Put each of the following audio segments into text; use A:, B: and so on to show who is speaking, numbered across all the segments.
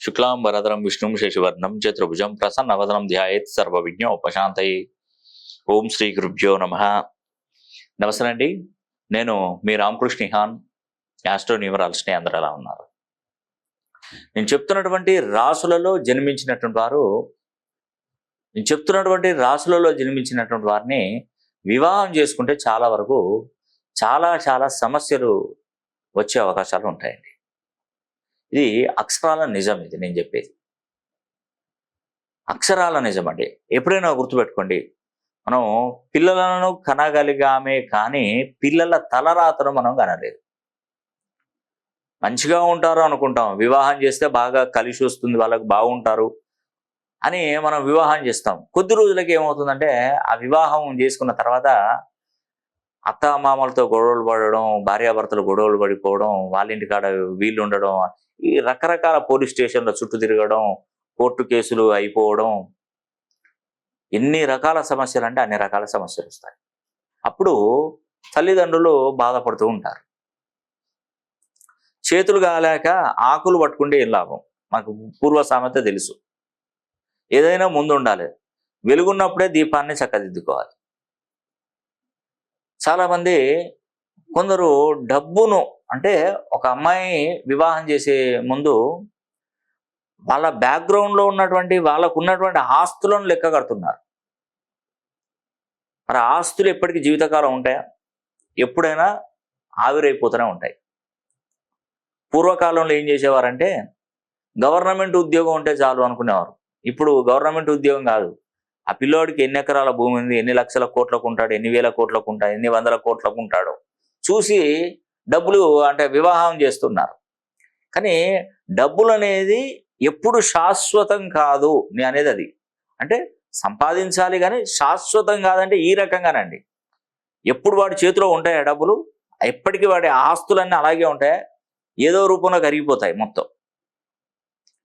A: శుక్లాం వరదరం విష్ణుం శశివర్ణం చతుర్భుజం ప్రసన్నవదనం ధ్యాయేత్ సర్వ విజ్ఞ ఉపశాంతయి ఓం శ్రీ గురుభ్యో నమ నమస్తే అండి నేను మీ రామకృష్ణ హాన్ యాస్ట్రో న్యూమరాలజీని అందరూ ఎలా ఉన్నారు. నేను చెప్తున్నటువంటి రాసులలో జన్మించినటువంటి వారు నేను చెప్తున్నటువంటి రాసులలో జన్మించినటువంటి వారిని వివాహం చేసుకుంటే చాలా వరకు చాలా చాలా సమస్యలు వచ్చే అవకాశాలు ఉంటాయండి. ఇది అక్షరాల నిజం ఇది నేను చెప్పేది. అక్షరాల నిజం అండి. ఎప్పుడైనా గుర్తుపెట్టుకోండి. మనం పిల్లలను కనగలిగామే కానీ పిల్లల తలరాతను మనం కనలేదు. మంచిగా ఉంటారు అనుకుంటాం. వివాహం చేస్తే బాగా కలిసి వస్తుంది వాళ్ళకి బాగుంటారు అని మనం వివాహం చేస్తాం. కొద్ది రోజులకి ఏమవుతుందంటే ఆ వివాహం చేసుకున్న తర్వాత అత్త మామలతో గొడవలు పడడం భార్యాభర్తలు గొడవలు పడిపోవడం వాళ్ళ ఇంటికాడ వీళ్ళు ఉండడం ఈ రకరకాల పోలీస్ స్టేషన్ల చుట్టూ తిరగడం కోర్టు కేసులు అయిపోవడం ఎన్ని రకాల సమస్యలు అంటే అన్ని రకాల సమస్యలు వస్తాయి. అప్పుడు తల్లిదండ్రులు బాధపడుతూ ఉంటారు. చేతులు కాలేక ఆకులు పట్టుకుంటే ఏం లాభం? మాకు పూర్వ సామెత తెలుసు. ఏదైనా ముందు ఉండాలి వెలుగున్నప్పుడే దీపాన్ని చక్కదిద్దుకోవాలి. చాలామంది కొందరు డబ్బును అంటే ఒక అమ్మాయి వివాహం చేసే ముందు వాళ్ళ బ్యాక్గ్రౌండ్లో ఉన్నటువంటి వాళ్ళకు ఉన్నటువంటి ఆస్తులను లెక్క కడుతున్నారు. మరి ఆస్తులు ఎప్పటికీ జీవితకాలం ఉంటాయా? ఎప్పుడైనా ఆవిరైపోతూనే ఉంటాయి. పూర్వకాలంలో ఏం చేసేవారంటే గవర్నమెంట్ ఉద్యోగం ఉంటే చాలు అనుకునేవారు. ఇప్పుడు గవర్నమెంట్ ఉద్యోగం కాదు. ఆ పిల్లోడికి ఎన్ని ఎకరాల భూమి ఉంది? ఎన్ని లక్షల కోట్లకు ఉంటాడు? ఎన్ని వేల కోట్లకు ఉంటాడు? ఎన్ని వందల కోట్లకు ఉంటాడు? చూసి డబ్బులు అంటే వివాహం చేస్తున్నారు. కానీ డబ్బులు అనేది ఎప్పుడు శాశ్వతం కాదు అనేది అది. అంటే సంపాదించాలి కానీ శాశ్వతం కాదంటే ఈ రకంగానండి. ఎప్పుడు వాడి చేతిలో ఉంటాయా డబ్బులు? ఎప్పటికీ వాడి ఆస్తులన్నీ అలాగే ఉంటాయి? ఏదో రూపంలో కరిగిపోతాయి మొత్తం.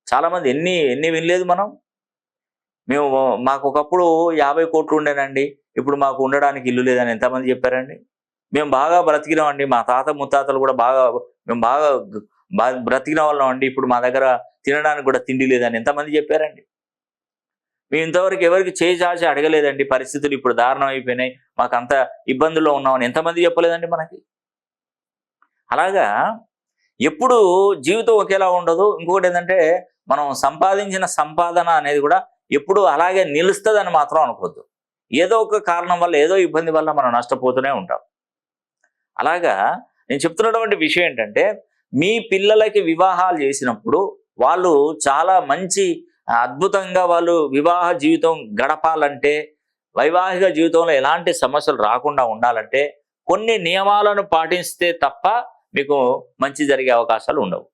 A: చాలామంది ఎన్ని ఎన్ని వినలేదు మనం? మేము మాకు ఒకప్పుడు యాభై కోట్లు ఉండేనండి. ఇప్పుడు మాకు ఉండడానికి ఇల్లు లేదని ఎంతమంది చెప్పారండి? మేము బాగా బ్రతికినామండి. మా తాత ముత్తాతలు కూడా బాగా మేము బాగా బ్రతికిన వాళ్ళం అండి. ఇప్పుడు మా దగ్గర తినడానికి కూడా తిండి లేదని ఎంతమంది చెప్పారండి? మేము ఇంతవరకు ఎవరికి చేయి అడగలేదండి. పరిస్థితులు ఇప్పుడు దారుణం అయిపోయినాయి. మాకు అంత ఇబ్బందుల్లో ఉన్నామని ఎంతమంది చెప్పలేదండి మనకి? అలాగా ఎప్పుడు జీవితం ఒకేలా ఉండదు. ఇంకొకటి ఏంటంటే మనం సంపాదించిన సంపాదన అనేది కూడా ఎప్పుడు అలాగే నిలుస్తుందని మాత్రం అనుకోవద్దు. ఏదో ఒక కారణం వల్ల ఏదో ఇబ్బంది వల్ల మనం నష్టపోతూనే ఉంటాం. అలాగా నేను చెప్తున్నటువంటి విషయం ఏంటంటే మీ పిల్లలకి వివాహాలు చేసినప్పుడు వాళ్ళు చాలా మంచి అద్భుతంగా వాళ్ళు వివాహ జీవితం గడపాలంటే వైవాహిక జీవితంలో ఎలాంటి సమస్యలు రాకుండా ఉండాలంటే కొన్ని నియమాలను పాటిస్తే తప్ప మీకు మంచి జరిగే అవకాశాలు ఉండవు.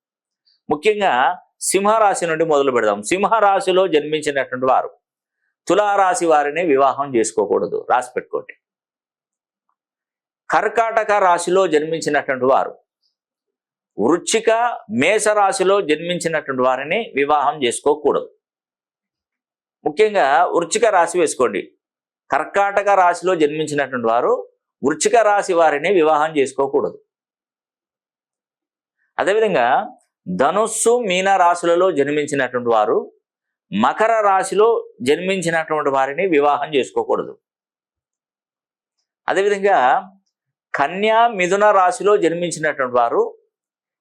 A: ముఖ్యంగా సింహరాశి నుండి మొదలు పెడదాం. సింహరాశిలో జన్మించినటువంటి వారు తులారాశి వారిని వివాహం చేసుకోకూడదు. రాసి పెట్టుకోండి. కర్కాటక రాశిలో జన్మించినటువంటి వారు వృచ్చిక మేష రాశిలో జన్మించినటువంటి వారిని వివాహం చేసుకోకూడదు. ముఖ్యంగా వృచ్చిక రాశి వేసుకోండి. కర్కాటక రాశిలో జన్మించినటువంటి వారు వృచ్చిక రాశి వారిని వివాహం చేసుకోకూడదు. అదేవిధంగా ధనుస్సు మీన రాశులలో జన్మించినటువంటి వారు మకర రాశిలో జన్మించినటువంటి వారిని వివాహం చేసుకోకూడదు. అదేవిధంగా కన్యా మిథున రాశిలో జన్మించినటువంటి వారు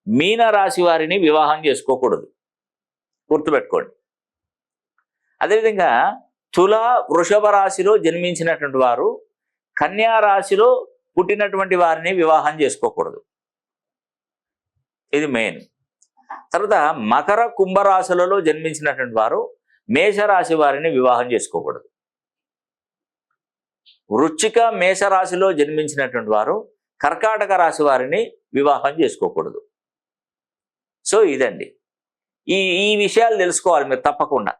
A: మీన రాశి వారిని వివాహం చేసుకోకూడదు. గుర్తుపెట్టుకోండి. అదేవిధంగా తుల వృషభ రాశిలో జన్మించినటువంటి వారు కన్యా రాశిలో పుట్టినటువంటి వారిని వివాహం చేసుకోకూడదు. ఇది మెయిన్. తర్వాత మకర కుంభరాశులలో జన్మించినటువంటి వారు మేషరాశి వారిని వివాహం చేసుకోకూడదు. వృచ్చిక మేషరాశిలో జన్మించినటువంటి వారు కర్కాటక రాశి వారిని వివాహం చేసుకోకూడదు. సో ఇదండి. ఈ ఈ విషయాలు తెలుసుకోవాలి మీరు తప్పకుండా.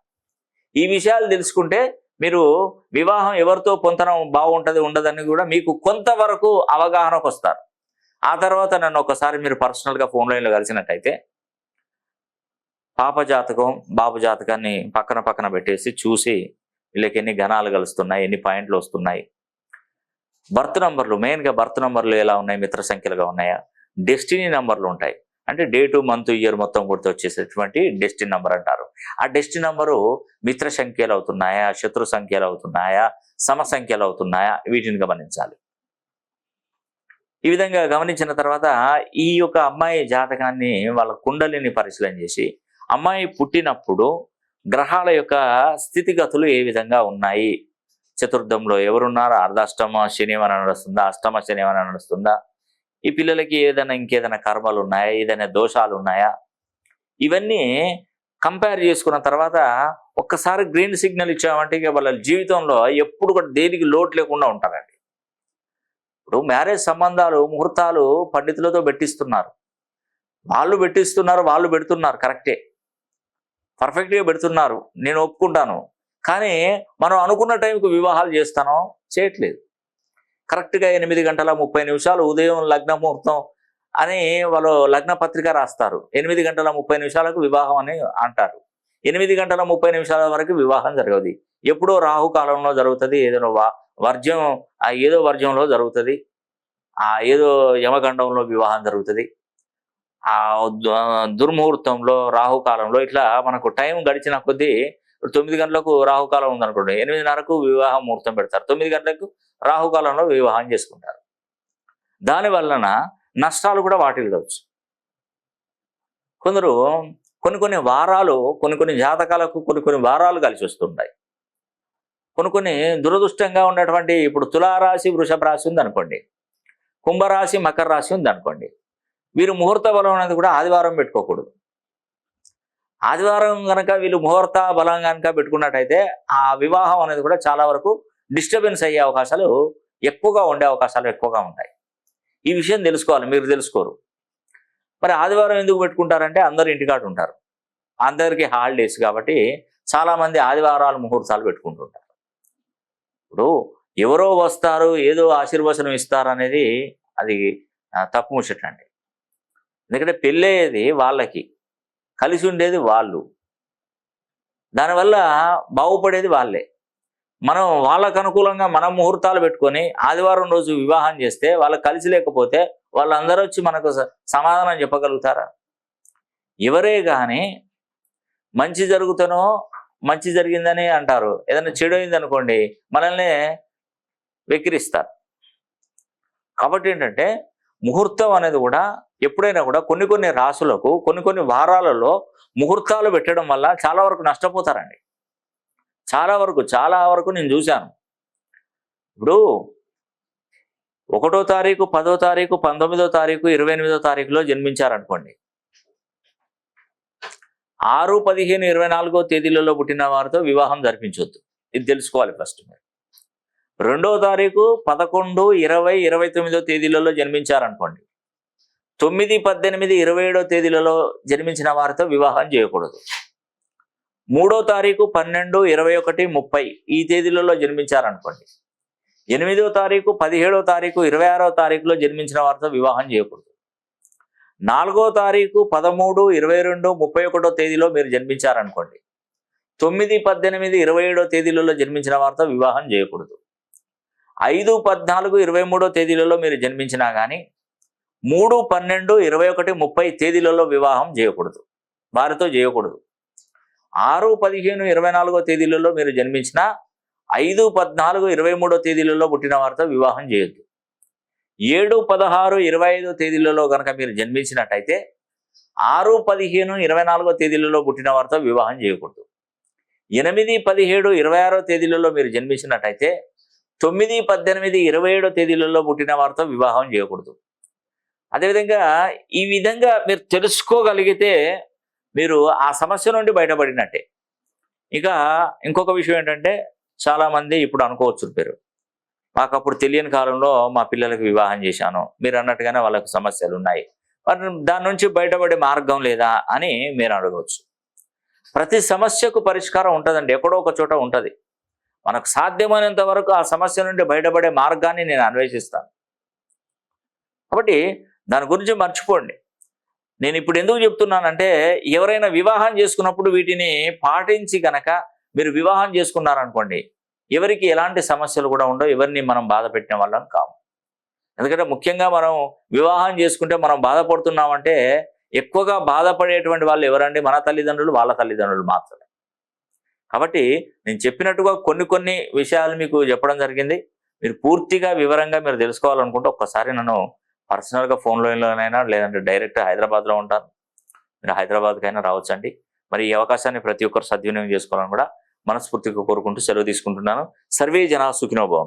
A: ఈ విషయాలు తెలుసుకుంటే మీరు వివాహం ఎవరితో పొంతనం బాగుంటుంది ఉండదని కూడా మీకు కొంతవరకు అవగాహనకు వస్తారు ఆ తర్వాత నన్ను ఒకసారి మీరు పర్సనల్గా ఫోన్ లైన్లో కలిసినట్టయితే పాప జాతకం బాబు జాతకాన్ని పక్కన పక్కన పెట్టేసి చూసి వీళ్ళకి ఎన్ని గణాలు కలుస్తున్నాయి ఎన్ని పాయింట్లు వస్తున్నాయి. బర్త్ నంబర్లు మెయిన్గా బర్త్ నంబర్లు ఎలా ఉన్నాయి మిత్ర సంఖ్యలుగా ఉన్నాయా? డెస్టినీ నంబర్లు ఉంటాయి. అంటే డేటు మంత్ ఇయర్ మొత్తం గుర్తు వచ్చేసేటువంటి డెస్టిన్ నంబర్ అంటారు. ఆ డెస్టిన్ నంబరు మిత్ర సంఖ్యలు అవుతున్నాయా శత్రు సంఖ్యలు అవుతున్నాయా సమ సంఖ్యలు అవుతున్నాయా వీటిని గమనించాలి. ఈ విధంగా గమనించిన తర్వాత ఈ యొక్క అమ్మాయి జాతకాన్ని వాళ్ళ కుండలిని పరిశీలన చేసి అమ్మాయి పుట్టినప్పుడు గ్రహాల యొక్క స్థితిగతులు ఏ విధంగా ఉన్నాయి? చతుర్థంలో ఎవరున్నారా? అర్ధాష్టమ శని ఏమైనా నడుస్తుందా? అష్టమ శని ఏమైనా నడుస్తుందా? ఈ పిల్లలకి ఏదైనా ఇంకేదైనా కర్మలు ఉన్నాయా? ఏదైనా దోషాలు ఉన్నాయా? ఇవన్నీ కంపేర్ చేసుకున్న తర్వాత ఒక్కసారి గ్రీన్ సిగ్నల్ ఇచ్చామంటే ఇక వాళ్ళ జీవితంలో ఎప్పుడు కూడా దేనికి లోటు లేకుండా ఉంటారండి. ఇప్పుడు మ్యారేజ్ సంబంధాలు ముహూర్తాలు పండితులతో పెట్టిస్తున్నారు. వాళ్ళు పెట్టిస్తున్నారు వాళ్ళు పెడుతున్నారు కరెక్టే. పర్ఫెక్ట్గా పెడుతున్నారు. నేను ఒప్పుకుంటాను. కానీ మనం అనుకున్న టైంకి వివాహాలు చేస్తానో చేయట్లేదు. కరెక్ట్గా ఎనిమిది గంటల ముప్పై నిమిషాలు ఉదయం లగ్న ముహూర్తం అని వాళ్ళు లగ్న పత్రిక రాస్తారు. ఎనిమిది గంటల ముప్పై నిమిషాలకు వివాహం అని అంటారు. ఎనిమిది గంటల ముప్పై నిమిషాల వరకు వివాహం జరగదు. ఎప్పుడో రాహు కాలంలో జరుగుతుంది ఏదో వా- వర్జ్యం ఆ ఏదో వర్జ్యంలో జరుగుతుంది. ఆ ఏదో యమగండంలో వివాహం జరుగుతుంది. ఆ దుర్ముహూర్తంలో రాహుకాలంలో ఇట్లా మనకు టైం గడిచిన కొద్దీ తొమ్మిది గంటలకు రాహుకాలం ఉందనుకోండి ఎనిమిదిన్నరకు వివాహ ముహూర్తం పెడతారు. తొమ్మిది గంటలకు రాహుకాలంలో వివాహం చేసుకుంటారు. దాని వలన నష్టాలు కూడా వాటిల్లవచ్చు కొందరు కొన్ని కొన్ని వారాలు కొన్ని కొన్ని జాతకాలకు కొన్ని కొన్ని వారాలు కలిసి వస్తుంటాయి. కొన్ని కొన్ని దురదృష్టంగా ఉన్నటువంటి ఇప్పుడు తులారాశి వృషభ రాశి ఉంది అనుకోండి కుంభరాశి మకర రాశి ఉంది అనుకోండి వీరు ముహూర్త బలం అనేది కూడా ఆదివారం పెట్టుకోకూడదు. ఆదివారం కనుక వీళ్ళు ముహూర్త బలం కనుక పెట్టుకున్నట్టయితే ఆ వివాహం అనేది కూడా చాలా వరకు డిస్టర్బెన్స్ అయ్యే అవకాశాలు ఎక్కువగా ఉండే అవకాశాలు ఎక్కువగా ఉంటాయి. ఈ విషయం తెలుసుకోవాలి మీరు తెలుసుకోరు. మరి ఆదివారం ఎందుకు పెట్టుకుంటారంటే అందరు ఇంటికాడ ఉంటారు. అందరికీ హాలిడేస్ కాబట్టి చాలామంది ఆదివారాలు ముహూర్తాలు పెట్టుకుంటుంటారు. ఇప్పుడు ఎవరో వస్తారు ఏదో ఆశీర్వచనం ఇస్తారు అనేది అది తప్పు ముచ్చటండి. ఎందుకంటే పెళ్ళయ్యేది వాళ్ళకి కలిసి ఉండేది వాళ్ళు. దానివల్ల బాగుపడేది వాళ్ళే. మనం వాళ్ళకు అనుకూలంగా మనం ముహూర్తాలు పెట్టుకొని ఆదివారం రోజు వివాహం చేస్తే వాళ్ళకి కలిసి లేకపోతే వాళ్ళందరూ వచ్చి మనకు స- సమాధానం చెప్పగలుగుతారా? ఎవరే కానీ మంచి జరుగుతనో మంచి జరిగిందని అంటారు. ఏదైనా చెడు అయిందనుకోండి మనల్ని వెక్కిరిస్తారు. కాబట్టి ఏంటంటే ముహూర్తం అనేది కూడా ఎప్పుడైనా కూడా కొన్ని కొన్ని రాసులకు కొన్ని కొన్ని వారాలలో ముహూర్తాలు పెట్టడం వల్ల చాలా వరకు నష్టపోతారండి. చాలా వరకు చాలా వరకు నేను చూశాను. ఇప్పుడు ఒకటో తారీఖు పదో తారీఖు పంతొమ్మిదో తారీఖు ఇరవై ఎనిమిదో తారీఖులో జన్మించారనుకోండి. ఆరు పదిహేను ఇరవై నాలుగో తేదీలలో పుట్టిన వారితో వివాహం జరిపించవద్దు ఇది తెలుసుకోవాలి ఫస్ట్ మీరు. రెండో తారీఖు పదకొండు ఇరవై ఇరవై తొమ్మిదో తేదీలలో జన్మించారనుకోండి. తొమ్మిది పద్దెనిమిది ఇరవై ఏడో తేదీలలో జన్మించిన వారితో వివాహం చేయకూడదు. మూడో తారీఖు పన్నెండు ఇరవై ఒకటి ముప్పై ఈ తేదీలలో జన్మించారనుకోండి. ఎనిమిదో తారీఖు పదిహేడో తారీఖు ఇరవై ఆరో తారీఖులో జన్మించిన వారితో వివాహం చేయకూడదు. నాలుగో తారీఖు పదమూడు ఇరవై రెండు ముప్పై ఒకటో తేదీలో మీరు జన్మించారనుకోండి. తొమ్మిది పద్దెనిమిది ఇరవై ఏడో తేదీలలో జన్మించిన వారితో వివాహం చేయకూడదు. ఐదు పద్నాలుగు ఇరవై మూడో తేదీలలో మీరు జన్మించినా కానీ మూడు పన్నెండు ఇరవై ఒకటి ముప్పై తేదీలలో వివాహం చేయకూడదు. వారితో చేయకూడదు ఆరు పదిహేను ఇరవై నాలుగో తేదీలలో మీరు జన్మించిన ఐదు పద్నాలుగు ఇరవై మూడో తేదీలలో పుట్టిన వారితో వివాహం చేయొద్దు ఏడు పదహారు ఇరవై ఐదో తేదీలలో కనుక మీరు జన్మించినట్టయితే ఆరు పదిహేను ఇరవై నాలుగో తేదీలలో పుట్టిన వారితో వివాహం చేయకూడదు ఎనిమిది పదిహేడు ఇరవై ఆరో తేదీలలో మీరు జన్మించినట్టయితే తొమ్మిది పద్దెనిమిది ఇరవై ఏడో తేదీలలో పుట్టిన వారితో వివాహం చేయకూడదు. అదేవిధంగా ఈ విధంగా మీరు తెలుసుకోగలిగితే మీరు ఆ సమస్య నుండి బయటపడినట్టే. ఇక ఇంకొక విషయం ఏంటంటే చాలామంది ఇప్పుడు అనుకోవచ్చు పేరు మాకు అప్పుడు తెలియని కాలంలో మా పిల్లలకు వివాహం చేశాను. మీరు అన్నట్టుగానే వాళ్ళకు సమస్యలు ఉన్నాయి మరి దాని నుంచి బయటపడే మార్గం లేదా అని మీరు అడగవచ్చు. ప్రతి సమస్యకు పరిష్కారం ఉంటుందండి. ఎక్కడో ఒక చోట ఉంటుంది. మనకు సాధ్యమైనంత వరకు ఆ సమస్య నుండి బయటపడే మార్గాన్ని నేను అన్వేషిస్తాను. కాబట్టి దాని గురించి మర్చిపోండి. నేను ఇప్పుడు ఎందుకు చెప్తున్నానంటే ఎవరైనా వివాహం చేసుకున్నప్పుడు వీటిని పాటించి కనుక మీరు వివాహం చేసుకున్నారనుకోండి ఎవరికి ఎలాంటి సమస్యలు కూడా ఉండవు ఎవరిని మనం బాధ పెట్టిన వాళ్ళం కాము. ఎందుకంటే ముఖ్యంగా మనం వివాహం చేసుకుంటే మనం బాధపడుతున్నామంటే ఎక్కువగా బాధపడేటువంటి వాళ్ళు ఎవరండి? మన తల్లిదండ్రులు వాళ్ళ తల్లిదండ్రులు మాత్రమే. కాబట్టి నేను చెప్పినట్టుగా కొన్ని కొన్ని విషయాలు మీకు చెప్పడం జరిగింది. మీరు పూర్తిగా వివరంగా మీరు తెలుసుకోవాలనుకుంటే ఒక్కసారి నన్ను పర్సనల్గా ఫోన్ లైన్లోనైనా లేదంటే డైరెక్ట్ హైదరాబాద్లో ఉంటాను. మీరు హైదరాబాద్కైనా రావచ్చండి. మరి ఈ అవకాశాన్ని ప్రతి ఒక్కరు సద్వినియోగం చేసుకోవాలని కూడా మనస్ఫూర్తిగా కోరుకుంటూ సెలవు తీసుకుంటున్నాను. సర్వే జనా సుఖినోభవం